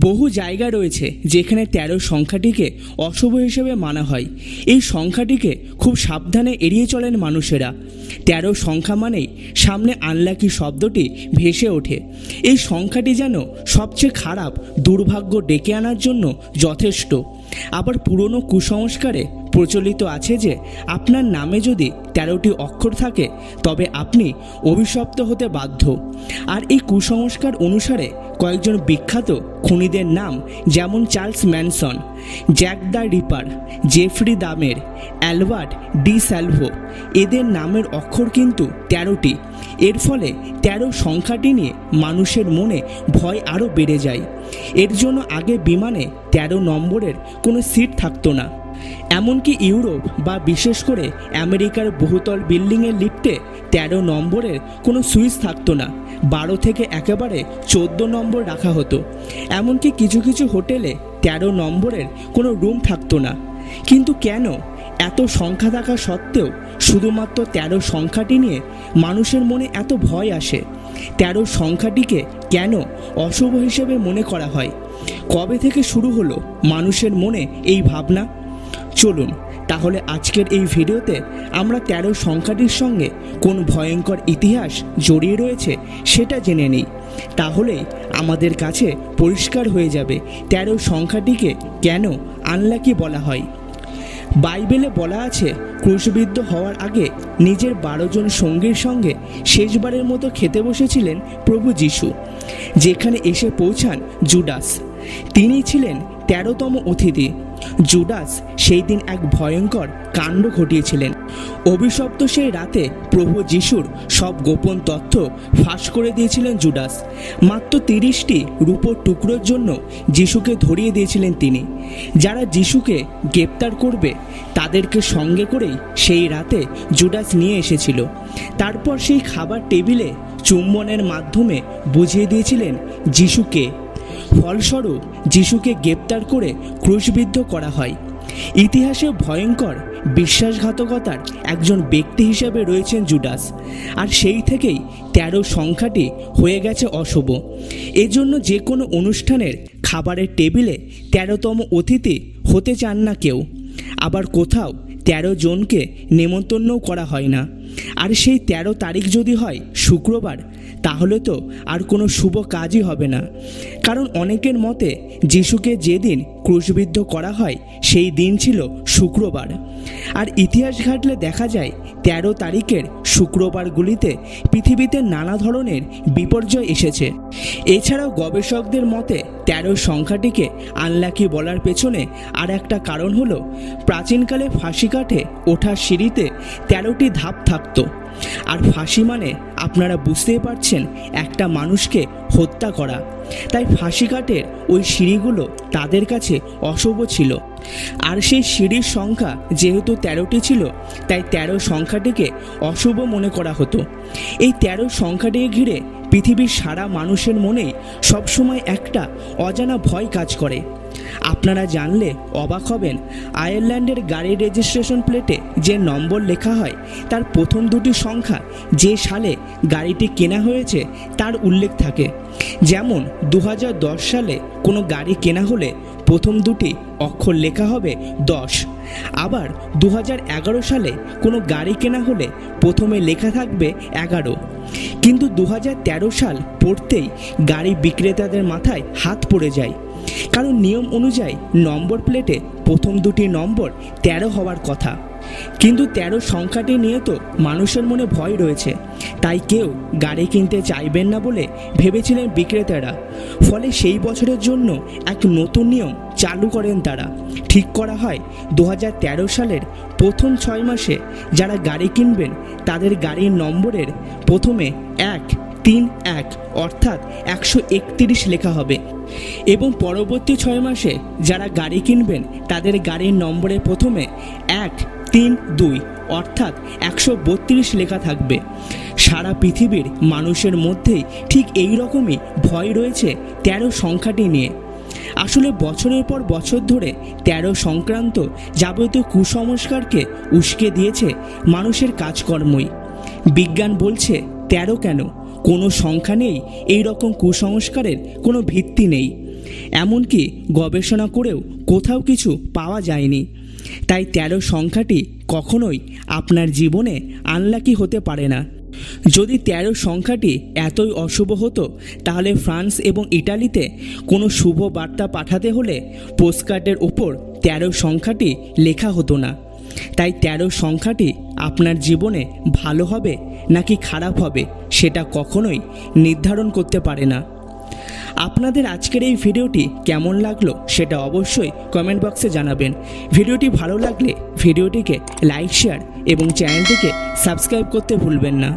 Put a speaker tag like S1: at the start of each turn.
S1: বহু জায়গা রয়েছে যেখানে তেরো সংখ্যাটিকে অশুভ হিসেবে মানা হয়। এই সংখ্যাটিকে খুব সাবধানে এড়িয়ে চলেন মানুষেরা। তেরো সংখ্যা মানেই সামনে আনলাকি শব্দটি ভেসে ওঠে। এই সংখ্যাটি যেন সবচেয়ে খারাপ, দুর্ভাগ্য ডেকে আনার জন্য যথেষ্ট। আবার পুরনো কুসংস্কারে প্রচলিত আছে যে, আপনার নামে যদি তেরোটি অক্ষর থাকে, তবে আপনি অভিশপ্ত হতে বাধ্য। আর এই কুসংস্কার অনুসারে কয়েকজন বিখ্যাত খুনিদের নাম যেমন Charles Manson, Jack the Ripper, Jeffrey Dahmer, Albert DeSalvo, এদের নামের অক্ষর কিন্তু তেরোটি। এর ফলে তেরো সংখ্যাটি নিয়ে মানুষের মনে ভয় আরও বেড়ে যায়। এর জন্য আগে বিমানে তেরো নম্বরের কোনো সিট থাকতো না। এমনকি ইউরোপ বা বিশেষ করে আমেরিকার বহুতল বিল্ডিংয়ের লিফটে তেরো নম্বরের কোনো সুইচ থাকতো না। বারো থেকে একেবারে চোদ্দ নম্বর রাখা হতো। এমনকি কিছু কিছু হোটেলে তেরো নম্বরের কোনো রুম থাকতো না। কিন্তু কেন এত সংখ্যা থাকা সত্ত্বেও শুধুমাত্র তেরো সংখ্যাটি নিয়ে মানুষের মনে এত ভয় আসে? তেরো সংখ্যাটিকে কেন অশুভ হিসেবে মনে করা হয়? কবে থেকে শুরু হলো মানুষের মনে এই ভাবনা? চলুন, তাহলে আজকের এই ভিডিওতে আমরা তেরো সংখ্যাটির সঙ্গে কোন ভয়ঙ্কর ইতিহাস জড়িয়ে রয়েছে সেটা জেনে নিই। তাহলেই আমাদের কাছে পরিষ্কার হয়ে যাবে তেরো সংখ্যাটিকে কেন আনলাকি বলা হয়। বাইবেলে বলা আছে, ক্রুশবিদ্ধ হওয়ার আগে নিজের বারো জন সঙ্গীর সঙ্গে শেষবারের মতো খেতে বসেছিলেন প্রভু যিশু, যেখানে এসে পৌঁছান জুডাস। তিনি ছিলেন তেরোতম অতিথি। জুডাস সেই দিন এক ভয়ঙ্কর কাণ্ড ঘটিয়েছিলেন। অভিশপ্ত সেই রাতে প্রভু যিশুর সব গোপন তথ্য ফাঁস করে দিয়েছিলেন জুডাস। মাত্র তিরিশটি রূপোর টুকরোর জন্য যিশুকে ধরিয়ে দিয়েছিলেন তিনি। যারা যিশুকে গ্রেপ্তার করবে, তাদেরকে সঙ্গে করেই সেই রাতে জুডাস নিয়ে এসেছিল। তারপর সেই খাবার টেবিলে চুম্বনের মাধ্যমে বুঝিয়ে দিয়েছিলেন যিশুকে ফলস্বরূপ যিশুকে গ্রেপ্তার করে ক্রুশবিদ্ধ করা হয়। ইতিহাসে ভয়ঙ্কর, বিশ্বাসঘাতকতার একজন ব্যক্তি হিসেবে রয়েছেন জুডাস। আর সেই থেকেই তেরো সংখ্যাটি হয়ে গেছে অশুভ। এজন্য যে কোনো অনুষ্ঠানের খাবারের টেবিলে তেরোতম অতিথি হতে চান না কেউ। আবার কোথাও তেরো জনকে নেমন্তন্নও করা হয় না। আর সেই তেরো তারিখ যদি হয়, শুক্রবার, তাহলে তো আর কোনো শুভ কাজই হবে না। কারণ অনেকের মতে, যিশুকে যেদিন ক্রুশবিদ্ধ করা হয়, সেই দিন ছিল শুক্রবার। আর ইতিহাস ঘাটলে দেখা যায়, তেরো তারিখের শুক্রবারগুলিতে পৃথিবীতে নানা ধরনের বিপর্যয় এসেছে। এছাড়াও গবেষকদের মতে, তেরো সংখ্যাটিকে আনলাকি বলার পেছনে আর একটা কারণ হলো, প্রাচীনকালে ফাঁসি কাঠে ওঠার সিঁড়িতে তেরোটি ধাপ থাকতো। আর ফাঁসি মানে আপনারা বুঝতেই পারছেন একটা মানুষকে হত্যা করা। তাই ফাঁসি কাঠের ওই সিঁড়িগুলো তাদের কাছে অশুভ ছিল। আর সেই সিঁড়ির সংখ্যা যেহেতু তেরোটি ছিল, তাই তেরো সংখ্যাটিকে অশুভ মনে করা হতো। এই তেরো সংখ্যাটিকে ঘিরে পৃথিবীর সারা মানুষের মনে সবসময় একটা অজানা ভয় কাজ করে। আপনারা জানলে অবাক হবেন, আয়ারল্যান্ডের গাড়ির রেজিস্ট্রেশন প্লেটে যে নম্বর লেখা হয়, তার প্রথম দুটি সংখ্যা, যে সালে গাড়িটি কেনা হয়েছে, তার উল্লেখ থাকে। যেমন দু হাজার দশ সালে কোনো গাড়ি কেনা হলে প্রথম দুটি অক্ষর লেখা হবে দশ। আবার দু হাজার এগারো সালে কোনো গাড়ি কেনা হলে প্রথমে লেখা থাকবে এগারো। কিন্তু দু হাজার তেরো সাল পড়তেই গাড়ি বিক্রেতাদের মাথায় হাত পড়ে যায়। কারণ নিয়ম অনুযায়ী নম্বর প্লেটে প্রথম দুটি নম্বর তেরো হওয়ার কথা। কিন্তু তেরো সংখ্যাটি নিয়ে তো মানুষের মনে ভয় রয়েছে। তাই কেউ গাড়ি কিনতে চাইবেন না বলে ভেবেছিলেন বিক্রেতারা। ফলে সেই বছরের জন্য এক নতুন নিয়ম চালু করেন তারা। ঠিক করা হয় দু হাজার তেরো সালের প্রথম ছয় মাসে যারা গাড়ি কিনবেন, তাদের গাড়ির নম্বরের প্রথমে এক তিন এক, অর্থাৎ একশো একতিরিশ লেখা হবে। এবং পরবর্তী ছয় মাসে যারা গাড়ি কিনবেন, তাদের গাড়ির নম্বরে প্রথমে এক, তিন, দুই, অর্থাৎ একশো বত্রিশ লেখা থাকবে। সারা পৃথিবীর মানুষের মধ্যেই ঠিক এই রকমই ভয় রয়েছে তেরো সংখ্যাটি নিয়ে। আসলে বছরের পর বছর ধরে তেরো সংক্রান্ত যাবতীয় কুসংস্কারকে উস্কে দিয়েছে মানুষের কাজকর্মই। বিজ্ঞান বলছে, তেরো কেন? কোনো সংখ্যা নেই এই রকম কুসংস্কারের কোনো ভিত্তি নেই। এমনকি গবেষণা করেও কোথাও কিছু পাওয়া যায়নি। তাই তেরো সংখ্যাটি কখনোই আপনার জীবনে আনলাকি হতে পারে না। যদি তেরো সংখ্যাটি এতই অশুভ হতো, তাহলে ফ্রান্স এবং ইটালিতে কোনো শুভ বার্তা পাঠাতে হলে পোস্টকার্ডের ওপর তেরো সংখ্যাটি লেখা হতো না। তাই তেরো সংখ্যাটি আপনার জীবনে ভালো হবে নাকি খারাপ হবে সেটা কখনোই নির্ধারণ করতে পারে না। আপনাদের আজকের এই ভিডিওটি কেমন লাগল সেটা অবশ্যই কমেন্ট বক্সে জানাবেন। ভিডিওটি ভালো লাগলে ভিডিওটিকে লাইক শেয়ার এবং চ্যানেলটিকে সাবস্ক্রাইব করতে ভুলবেন না।